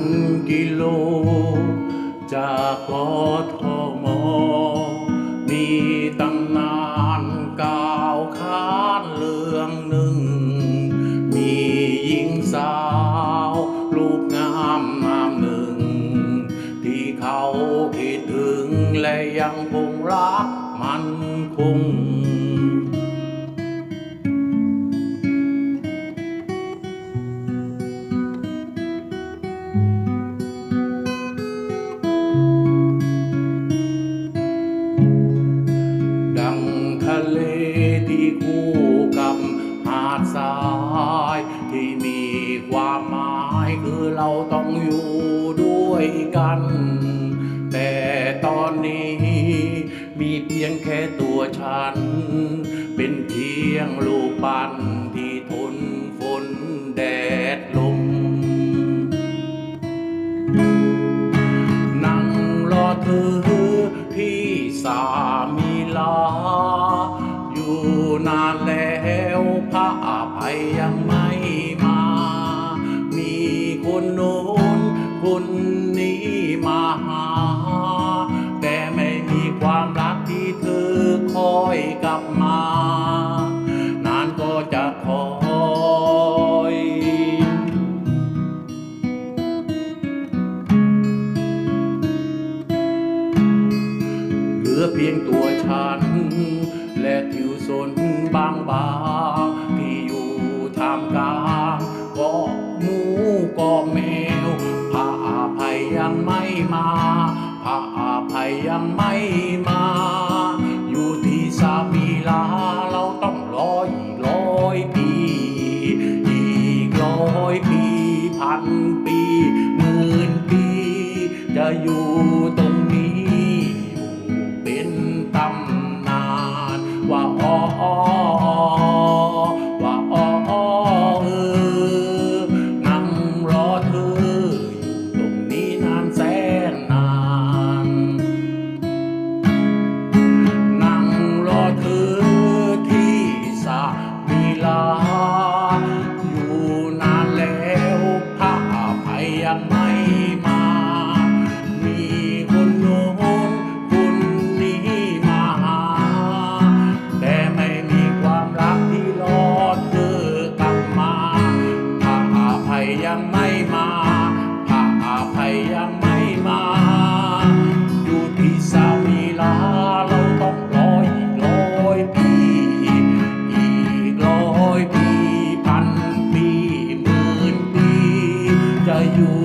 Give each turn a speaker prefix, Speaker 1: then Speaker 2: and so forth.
Speaker 1: นกิโล จากกทมมีตำนานก่าวขานเรื่องหนึ่ง มีหญิงสาวรูปงามงามหนึ่ง ที่เขาคิดถึงและยังคงรักมันคง คู่กับหาดทราย ที่มีความหมายคือเราต้องอยู่ด้วยกัน แต่ตอนนี้มีเพียงแค่ตัวฉัน เป็นเพียงลูกปั้น นานแล้วพระอภัยยังไม่มา มีคนโน้นคนนี้มาหา แต่ไม่มีความรักที่เธอคอยกลับมา นานก็จะคอยเหลือเพียงตัวฉันและทิวสน บางบางพี่อยู่ท่ามกลางก็หมูก็แมวพระอภัยยังไม่มาพระอภัยยังไม่มา อยู่ที่สามีลาเราต้องรออีกร้อยปี อีกร้อยปีพันปีหมื่นปี จะอยู่ตรง ยังไม่มาพระอภัยยังไม่มา อยู่ที่สามีลาเราต้องรอยลอยปีอีกร้อยปีพันปีหมื่นปีจะอยู่